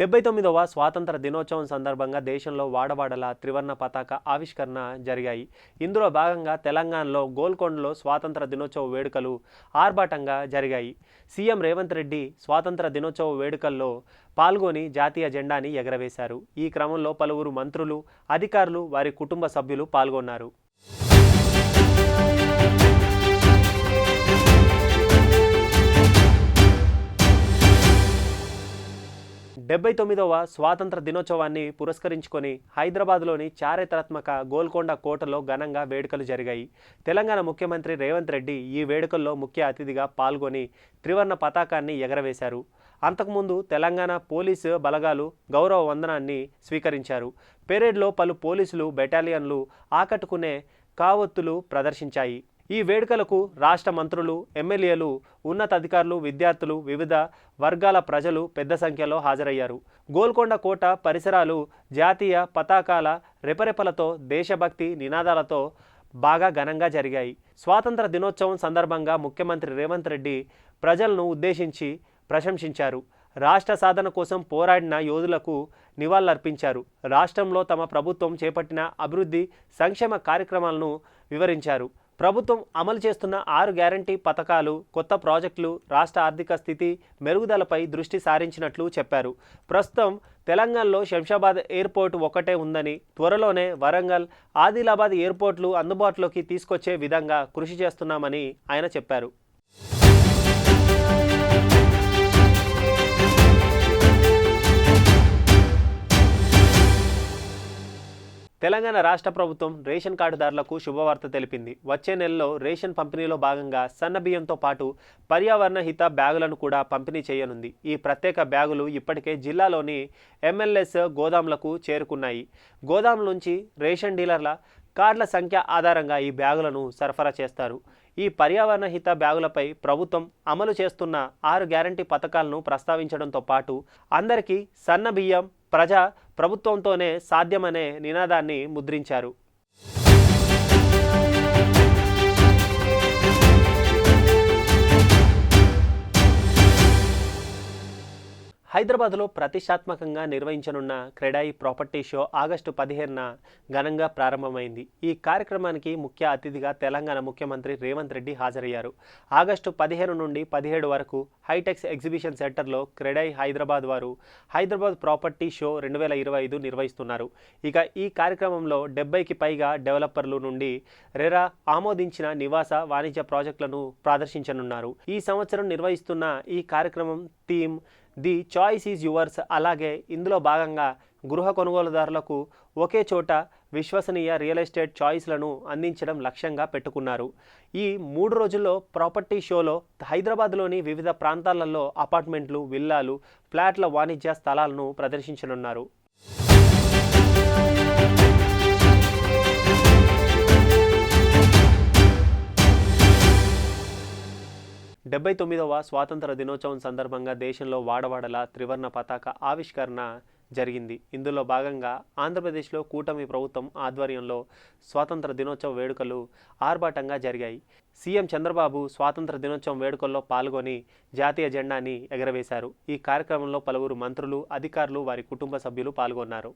డెబ్బై తొమ్మిదవ స్వాతంత్ర దినోత్సవం సందర్భంగా దేశంలో వాడవాడల త్రివర్ణ పతాక ఆవిష్కరణ జరిగాయి. ఇందులో భాగంగా తెలంగాణలో గోల్కొండలో స్వాతంత్ర దినోత్సవ వేడుకలు ఆర్భాటంగా జరిగాయి. సీఎం రేవంత్ రెడ్డి స్వాతంత్ర దినోత్సవ వేడుకల్లో పాల్గొని జాతీయ జెండాని ఎగరవేశారు. ఈ క్రమంలో పలువురు మంత్రులు అధికారులు వారి కుటుంబ సభ్యులు పాల్గొన్నారు. డెబ్బై తొమ్మిదవ స్వాతంత్ర దినోత్సవాన్ని పురస్కరించుకొని హైదరాబాద్లోని చారిత్రాత్మక గోల్కొండ కోటలో ఘనంగా వేడుకలు జరిగాయి. తెలంగాణ ముఖ్యమంత్రి రేవంత్ రెడ్డి ఈ వేడుకల్లో ముఖ్య అతిథిగా పాల్గొని త్రివర్ణ పతాకాన్ని ఎగరవేశారు. అంతకుముందు తెలంగాణ పోలీసు బలగాలు గౌరవ వందనాన్ని స్వీకరించారు. పెరేడ్లో పలు పోలీసులు బెటాలియన్లు ఆకట్టుకునే కావొత్తులు ప్రదర్శించాయి. ఈ వేడుకలకు రాష్ట్ర మంత్రులు ఎమ్మెల్యేలు ఉన్నతాధికారులు విద్యార్థులు వివిధ వర్గాల ప్రజలు పెద్ద సంఖ్యలో హాజరయ్యారు. గోల్కొండ కోట పరిసరాలు జాతీయ పతాకాల రెపరెపలతో దేశభక్తి నినాదాలతో బాగా ఘనంగా జరిగాయి. స్వాతంత్ర దినోత్సవం సందర్భంగా ముఖ్యమంత్రి రేవంత్ రెడ్డి ప్రజలను ఉద్దేశించి ప్రశంసించారు. రాష్ట్ర సాధన కోసం పోరాడిన యోధులకు నివాళులర్పించారు. రాష్ట్రంలో తమ ప్రభుత్వం చేపట్టిన అభివృద్ధి సంక్షేమ కార్యక్రమాలను వివరించారు. ప్రభుత్వం అమలు చేస్తున్న ఆరు గ్యారంటీ పథకాలు కొత్త ప్రాజెక్టులు రాష్ట్ర ఆర్థిక స్థితి మెరుగుదలపై దృష్టి సారించినట్లు చెప్పారు. ప్రస్తుతం తెలంగాణలో శంషాబాద్ ఎయిర్పోర్ట్ ఒక్కటే ఉందని త్వరలోనే వరంగల్ ఆదిలాబాద్ ఎయిర్పోర్ట్లు అందుబాటులోకి తీసుకొచ్చే విధంగా కృషి చేస్తున్నామని ఆయన చెప్పారు. తెలంగాణ రాష్ట్ర ప్రభుత్వం రేషన్ కార్డుదారులకు శుభవార్త తెలిపింది. వచ్చే నెలలో రేషన్ పంపిణీలో భాగంగా సన్న బియ్యంతో పాటు పర్యావరణ హిత బ్యాగులను కూడా పంపిణీ చేయనుంది. ఈ ప్రత్యేక బ్యాగులు ఇప్పటికే జిల్లాలోని ఎంఎల్ఎస్ గోదాంలకు చేరుకున్నాయి. గోదాం నుంచి రేషన్ డీలర్ల కార్డుల సంఖ్య ఆధారంగా ఈ బ్యాగులను సరఫరా చేస్తారు. ఈ పర్యావరణ హిత బ్యాగులపై ప్రభుత్వం అమలు చేస్తున్న ఆరు గ్యారంటీ పథకాలను ప్రస్తావించడంతో పాటు అందరికీ సన్న బియ్యం ప్రజా ప్రభుత్వంతోనే సాధ్యమనే నినాదాన్ని ముద్రించారు. హైదరాబాద్లో ప్రతిష్టాత్మకంగా నిర్వహించనున్న క్రెడాయి ప్రాపర్టీ షో ఆగస్టు పదిహేనున ఘనంగా ప్రారంభమైంది. ఈ కార్యక్రమానికి ముఖ్య అతిథిగా తెలంగాణ ముఖ్యమంత్రి రేవంత్ రెడ్డి హాజరయ్యారు. ఆగస్టు పదిహేను నుండి పదిహేడు వరకు హైటెక్స్ ఎగ్జిబిషన్ సెంటర్లో క్రెడాయి హైదరాబాద్ వారు హైదరాబాద్ ప్రాపర్టీ షో రెండు వేల ఇరవై ఐదు నిర్వహిస్తున్నారు. ఇక ఈ కార్యక్రమంలో డెబ్బైకి పైగా డెవలపర్లు నుండి రెరా ఆమోదించిన నివాస వాణిజ్య ప్రాజెక్టులను ప్రదర్శించనున్నారు. ఈ సంవత్సరం నిర్వహిస్తున్న ఈ కార్యక్రమం theme the choice is yours. అలాగే ఇందులో భాగంగా గృహ కొనుగోలుదారులకు ఒకే చోట విశ్వసనీయ రియల్ ఎస్టేట్ చాయిస్లను అందించడం లక్ష్యంగా పెట్టుకున్నారు. ఈ మూడు రోజుల్లో ప్రాపర్టీ షోలో హైదరాబాద్లోని వివిధ ప్రాంతాలలో అపార్ట్మెంట్లు విల్లాలు ఫ్లాట్ల వాణిజ్య స్థలాలను ప్రదర్శించనున్నారు. డెబ్బై తొమ్మిదవ స్వాతంత్ర దినోత్సవం సందర్భంగా దేశంలో వాడవాడల త్రివర్ణ పతాక ఆవిష్కరణ జరిగింది. ఇందులో భాగంగా ఆంధ్రప్రదేశ్లో కూటమి ప్రభుత్వం ఆధ్వర్యంలో స్వాతంత్ర దినోత్సవ వేడుకలు ఆర్భాటంగా జరిగాయి. సీఎం చంద్రబాబు స్వాతంత్ర దినోత్సవం వేడుకల్లో పాల్గొని జాతీయ జెండాని ఎగరవేశారు. ఈ కార్యక్రమంలో పలువురు మంత్రులు అధికారులు వారి కుటుంబ సభ్యులు పాల్గొన్నారు.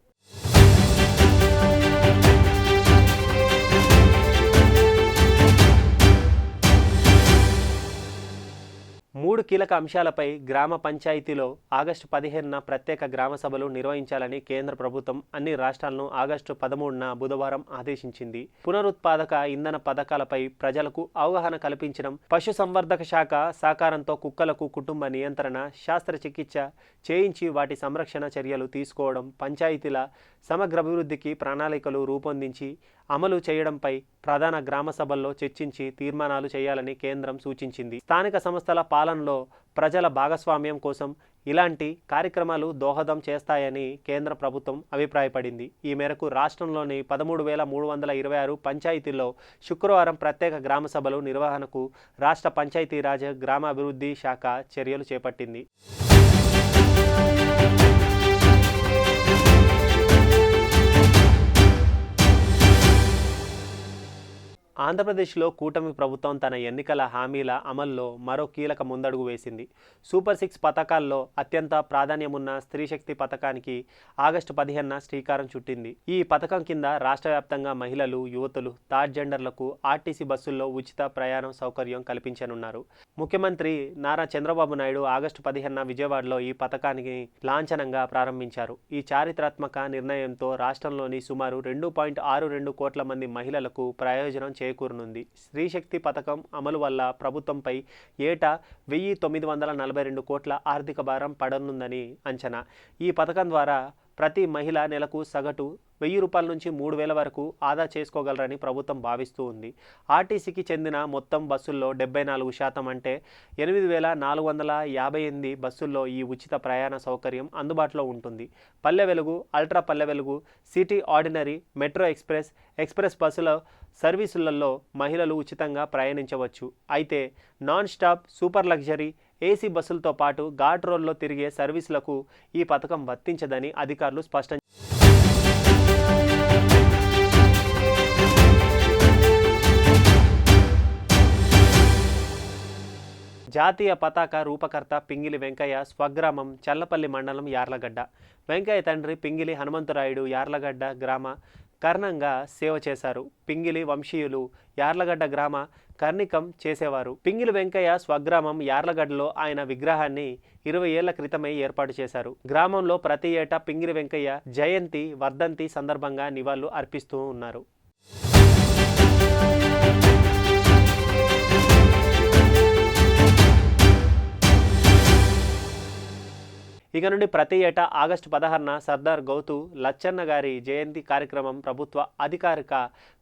మూడు కీలక అంశాలపై గ్రామ పంచాయతీలో ఆగస్టు పదిహేనున ప్రత్యేక గ్రామ సభలు నిర్వహించాలని కేంద్ర ప్రభుత్వం అన్ని రాష్ట్రాలను ఆగస్టు పదమూడున బుధవారం ఆదేశించింది. పునరుత్పాదక ఇంధన పథకాలపై ప్రజలకు అవగాహన కల్పించడం పశు సంవర్ధక శాఖ సహకారంతో కుక్కలకు కుటుంబ నియంత్రణ శస్త్రచికిత్స చేయించి వాటి సంరక్షణ చర్యలు తీసుకోవడం పంచాయతీల సమగ్ర అభివృద్ధికి ప్రణాళికలు రూపొందించి అమలు చేయడంపై ప్రధాన గ్రామ సభల్లో చర్చించి తీర్మానాలు చేయాలని కేంద్రం సూచించింది. స్థానిక సంస్థల పాలనలో ప్రజల భాగస్వామ్యం కోసం ఇలాంటి కార్యక్రమాలు దోహదం చేస్తాయని కేంద్ర ప్రభుత్వం అభిప్రాయపడింది. ఈ మేరకు రాష్ట్రంలోని పదమూడు వేల మూడు వందల ఇరవై ఆరు పంచాయతీల్లో శుక్రవారం ప్రత్యేక గ్రామ సభలు నిర్వహణకు రాష్ట్ర పంచాయతీరాజ్ గ్రామాభివృద్ధి శాఖ చర్యలు చేపట్టింది. ఆంధ్రప్రదేశ్లో కూటమి ప్రభుత్వం తన ఎన్నికల హామీల అమల్లో మరో కీలక ముందడుగు వేసింది. సూపర్ సిక్స్ పథకాల్లో అత్యంత ప్రాధాన్యమున్న స్త్రీశక్తి పథకానికి ఆగస్టు పదిహేనున శ్రీకారం చుట్టింది. ఈ పథకం కింద రాష్ట్ర వ్యాప్తంగా మహిళలు యువతులు థర్డ్ జెండర్లకు ఆర్టీసీ బస్సుల్లో ఉచిత ప్రయాణం సౌకర్యం కల్పించనున్నారు. ముఖ్యమంత్రి నారా చంద్రబాబు నాయుడు ఆగస్టు పదిహేనున విజయవాడలో ఈ పథకానికి లాంఛనంగా ప్రారంభించారు. ఈ చారిత్రాత్మక నిర్ణయంతో రాష్ట్రంలోని సుమారు రెండు పాయింట్ ఆరు రెండు కోట్ల మంది మహిళలకు ప్రయోజనం చే చేకూరనుంది. స్త్రీశక్తి పథకం అమలు వల్ల ప్రభుత్వంపై ఏటా వెయ్యి తొమ్మిది వందల నలభై రెండు కోట్ల ఆర్థిక భారం పడనుందని అంచనా. ఈ పథకం ద్వారా ప్రతి మహిళ నెలకు సగటు వెయ్యి రూపాయల నుంచి మూడు వేల వరకు ఆదా చేసుకోగలరని ప్రభుత్వం భావిస్తూ ఉంది. ఆర్టీసీకి చెందిన మొత్తం బస్సుల్లో డెబ్బై నాలుగు శాతం అంటే ఎనిమిది వేల నాలుగు వందల యాభై ఎనిమిది బస్సుల్లో ఈ ఉచిత ప్రయాణ సౌకర్యం అందుబాటులో ఉంటుంది. Palle Velugu ultra Palle Velugu city ordinary metro express express బస్సుల సర్వీసులలో మహిళలు ఉచితంగా ప్రయాణించవచ్చు. అయితే non stop super luxury AC బస్సులతో పాటు ఘాట్ రోడ్లో తిరిగే సర్వీసులకు ఈ పథకం వర్తించదని అధికారులు స్పష్టం జాతీయ పతాక రూపకర్త పింగిలి వెంకయ్య స్వగ్రామం చల్లపల్లి మండలం యార్లగడ్డ. వెంకయ్య తండ్రి పింగిలి హనుమంతరాయుడు యార్లగడ్డ గ్రామ కర్ణంగా సేవ చేశారు. పింగిలి వంశీయులు యార్లగడ్డ గ్రామ కర్ణికం చేసేవారు. పింగిలి వెంకయ్య స్వగ్రామం యార్లగడ్డలో ఆయన విగ్రహాన్ని ఇరవై ఏళ్ళ క్రితమే ఏర్పాటు చేశారు. గ్రామంలో ప్రతి ఏటా పింగిలి వెంకయ్య జయంతి వర్ధంతి సందర్భంగా నివాళులు అర్పిస్తూ ఉన్నారు. ఇక నుండి ప్రతి ఏటా ఆగస్టు పదహారున సర్దార్ గౌతు లచ్చన్న గారి జయంతి కార్యక్రమం ప్రభుత్వ అధికారిక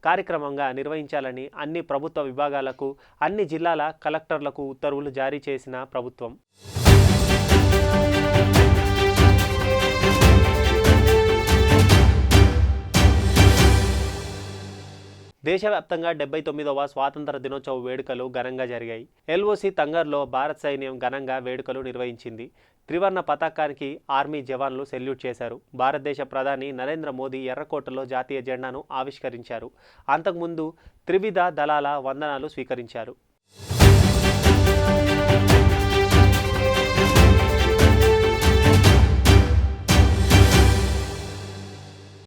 కార్యక్రమంగా నిర్వహించాలని అన్ని ప్రభుత్వ విభాగాలకు అన్ని జిల్లాల కలెక్టర్లకు ఉత్తర్వులు జారీ చేసిన ప్రభుత్వం. దేశవ్యాప్తంగా డెబ్బై తొమ్మిదవ స్వాతంత్ర దినోత్సవ వేడుకలు ఘనంగా జరిగాయి. ఎల్ఓసి తంగర్లో భారత సైన్యం ఘనంగా వేడుకలు నిర్వహించింది. త్రివర్ణ పతాకానికి ఆర్మీ జవాన్లు సెల్యూట్ చేశారు. భారతదేశ ప్రధాని నరేంద్ర మోదీ ఎర్రకోటలో జాతీయ జెండాను ఆవిష్కరించారు. అంతకుముందు త్రివిధ దళాల వందనాలు స్వీకరించారు.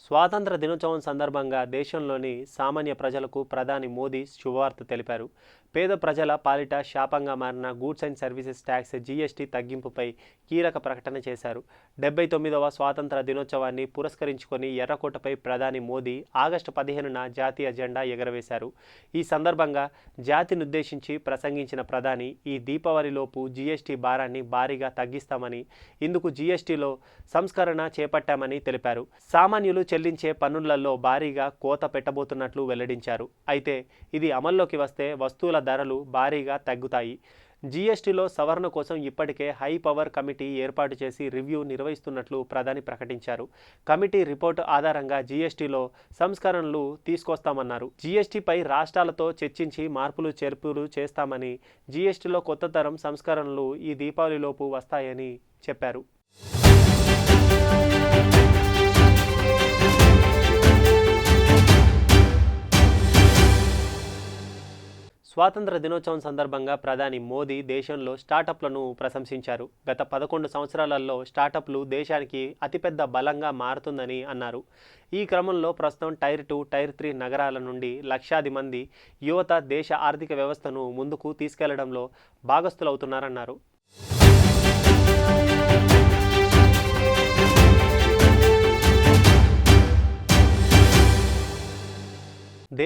స్వాతంత్ర దినోత్సవం సందర్భంగా దేశంలోని సామాన్య ప్రజలకు ప్రధాని మోదీ శుభవార్త తెలిపారు. పేద ప్రజల పాలిట శాపంగా మారిన goods and services tax GST తగ్గింపుపై కీలక ప్రకటన చేశారు. డెబ్బై తొమ్మిదవ స్వాతంత్ర దినోత్సవాన్ని పురస్కరించుకొని ఎర్రకోటపై ప్రధాని మోదీ ఆగస్టు పదిహేనున జాతీయ జెండా ఎగరవేశారు. ఈ సందర్భంగా జాతినుద్దేశించి ప్రసంగించిన ప్రధాని ఈ దీపావళిలోపు జీఎస్టీ భారాన్ని భారీగా తగ్గిస్తామని ఇందుకు జీఎస్టీలో సంస్కరణ చేపట్టామని తెలిపారు. సామాన్యులు చెల్లించే పన్నులలో భారీగా కోత పెట్టబోతున్నట్లు వెల్లడించారు. అయితే ఇది అమల్లోకి వస్తే వస్తువుల ధరలు భారీగా తగ్గుతాయి. జీఎస్టీలో సవరణ కోసం ఇప్పటికే హై పవర్ కమిటీ ఏర్పాటు చేసి రివ్యూ నిర్వహిస్తున్నట్లు ప్రధాని ప్రకటించారు. కమిటీ రిపోర్టు ఆధారంగా జీఎస్టీలో సంస్కరణలు తీసుకొస్తామన్నారు. జీఎస్టీపై రాష్ట్రాలతో చర్చించి మార్పులు చేర్పులు చేస్తామని జీఎస్టీలో కొత్త తరం సంస్కరణలు ఈ దీపావళిలోపు వస్తాయని చెప్పారు. స్వాతంత్ర దినోత్సవం సందర్భంగా ప్రధాని మోదీ దేశంలో స్టార్టప్లను ప్రశంసించారు. గత పదకొండు సంవత్సరాలలో స్టార్టప్లు దేశానికి అతిపెద్ద బలంగా మారుతుందని అన్నారు. ఈ క్రమంలో ప్రస్తుతం టైర్ టూ టైర్ త్రీ నగరాల నుండి లక్షాది మంది యువత దేశ ఆర్థిక వ్యవస్థను ముందుకు తీసుకెళ్ళడంలో భాగస్థులవుతున్నారన్నారు.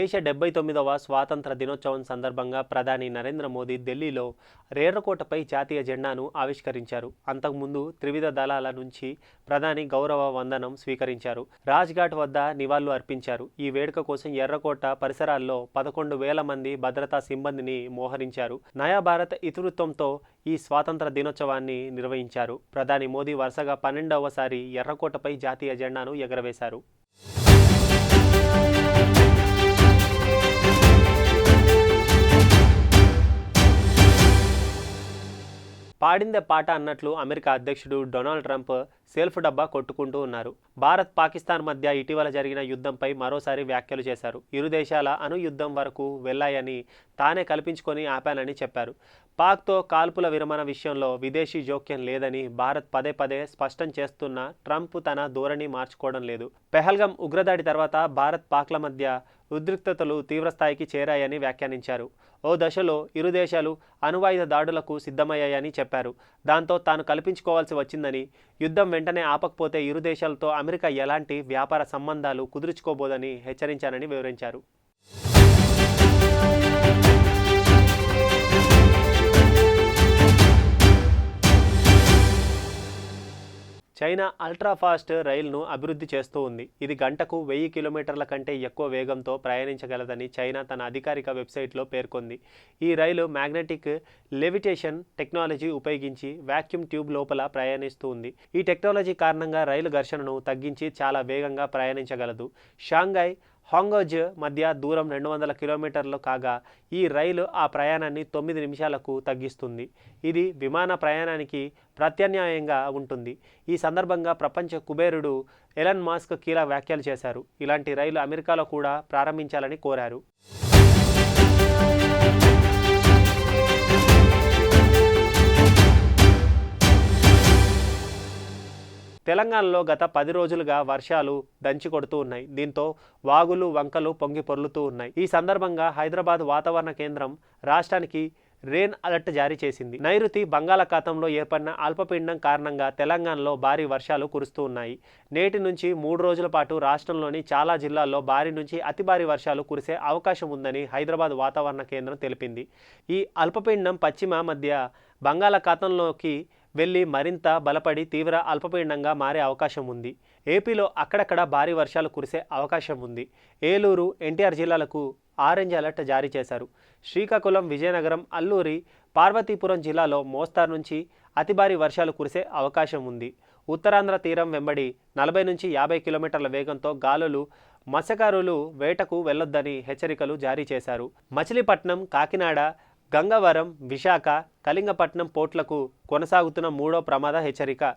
దేశ డెబ్బై తొమ్మిదవ స్వాతంత్ర దినోత్సవం సందర్భంగా ప్రధాని నరేంద్ర మోదీ ఢిల్లీలో రేర్రకోటపై జాతీయ జెండాను ఆవిష్కరించారు. అంతకుముందు త్రివిధ దళాల నుంచి ప్రధాని గౌరవ వందనం స్వీకరించారు. రాజ్ఘాట్ వద్ద నివాళులు అర్పించారు. ఈ వేడుక కోసం ఎర్రకోట పరిసరాల్లో పదకొండు వేల మంది భద్రతా సిబ్బందిని మోహరించారు. నయా భారత్ ఇతివృత్తంతో ఈ స్వాతంత్ర దినోత్సవాన్ని నిర్వహించారు. ప్రధాని మోదీ వరుసగా పన్నెండవసారి ఎర్రకోటపై జాతీయ జెండాను ఎగరవేశారు. పాడిందే పాట అన్నట్లు అమెరికా అధ్యక్షుడు డొనాల్డ్ ట్రంప్ సెల్ఫ్ డబ్బా కొట్టుకుంటూ ఉన్నారు. భారత్ పాకిస్తాన్ మధ్య ఇటీవల జరిగిన యుద్ధంపై మరోసారి వ్యాఖ్యలు చేశారు. ఇరు దేశాల అణు యుద్ధం వరకు వెళ్ళాయని తానే కల్పించుకొని ఆపానని చెప్పారు. పాక్తో కాల్పుల విరమణ విషయంలో విదేశీ జోక్యం లేదని భారత్ పదే పదే స్పష్టం చేస్తున్న ట్రంప్ తన ధోరణి మార్చుకోవడం లేదు. పెహల్గం ఉగ్రదాడి తర్వాత భారత్ పాక్ల మధ్య ఉద్రిక్తతలు తీవ్రస్థాయికి చేరాయని వ్యాఖ్యానించారు. ఓ దశలో ఇరు దేశాలు అణువాయుధ దాడులకు సిద్ధమయ్యాయని చెప్పారు. దాంతో తాను కల్పించుకోవాల్సి వచ్చిందని యుద్ధం వెంటనే ఆపకపోతే ఇరు దేశాలతో అమెరికా ఎలాంటి వ్యాపార సంబంధాలు కుదుర్చుకోబోదని హెచ్చరించారని వివరించారు. చైనా అల్ట్రా ఫాస్ట్ రైలును అభివృద్ధి చేస్తూ ఉంది. ఇది గంటకు వెయ్యి కిలోమీటర్ల కంటే ఎక్కువ వేగంతో ప్రయాణించగలదని చైనా తన అధికారిక వెబ్సైట్లో పేర్కొంది. ఈ రైలు మ్యాగ్నెటిక్ లెవిటేషన్ టెక్నాలజీ ఉపయోగించి వాక్యూమ్ ట్యూబ్ లోపల ప్రయాణిస్తూ ఉంది. ఈ టెక్నాలజీ కారణంగా రైలు ఘర్షణను తగ్గించి చాలా వేగంగా ప్రయాణించగలదు. షాంఘై హాంగోజ్ మధ్య దూరం రెండు వందల కిలోమీటర్లు కాగా ఈ రైలు ఆ ప్రయాణాన్ని తొమ్మిది నిమిషాలకు తగ్గిస్తుంది. ఇది విమాన ప్రయాణానికి ప్రత్యామ్నాయంగా ఉంటుంది. ఈ సందర్భంగా ప్రపంచ కుబేరుడు ఎలన్ మాస్క్ కీలక వ్యాఖ్యలు చేశారు. ఇలాంటి రైలు అమెరికాలో కూడా ప్రారంభించాలని కోరారు. తెలంగాణలో గత పది రోజులుగా వర్షాలు దంచి కొడుతూ ఉన్నాయి. దీంతో వాగులు వంకలు పొంగి పొర్లుతూ ఉన్నాయి. ఈ సందర్భంగా హైదరాబాద్ వాతావరణ కేంద్రం రాష్ట్రానికి రెయిన్ అలర్ట్ జారీ చేసింది. నైరుతి బంగాళాఖాతంలో ఏర్పడిన అల్పపీడనం కారణంగా తెలంగాణలో భారీ వర్షాలు కురుస్తూ ఉన్నాయి. నేటి నుంచి మూడు రోజుల పాటు రాష్ట్రంలోని చాలా జిల్లాల్లో భారీ నుంచి అతి భారీ వర్షాలు కురిసే అవకాశం ఉందని హైదరాబాద్ వాతావరణ కేంద్రం తెలిపింది. ఈ అల్పపీడనం పశ్చిమ మధ్య బంగాళాఖాతంలోకి వెళ్ళి మరింత బలపడి తీవ్ర అల్పపీడనంగా మారే అవకాశం ఉంది. ఏపీలో అక్కడక్కడ భారీ వర్షాలు కురిసే అవకాశం ఉంది. ఏలూరు ఎన్టీఆర్ జిల్లాలకు ఆరెంజ్ అలర్ట్ జారీ చేశారు. శ్రీకాకుళం విజయనగరం అల్లూరి పార్వతీపురం జిల్లాలో మోస్తారు నుంచి అతి భారీ వర్షాలు కురిసే అవకాశం ఉంది. ఉత్తరాంధ్ర తీరం వెంబడి నలభై నుంచి యాభై కిలోమీటర్ల వేగంతో గాలులు మత్స్యకారులు వేటకు వెళ్ళొద్దని హెచ్చరికలు జారీ చేశారు. మచిలీపట్నం కాకినాడ గంగవరం విశాఖ కళింగపట్నం పోర్ట్లకు కొనసాగుతున్న మూడో ప్రమాద హెచ్చరిక.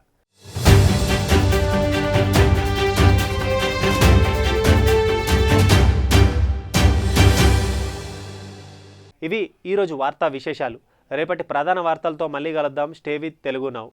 ఇవి ఈరోజు వార్తా విశేషాలు. రేపటి ప్రధాన వార్తలతో మళ్ళీ కలుద్దాం. Stay with Telugu now.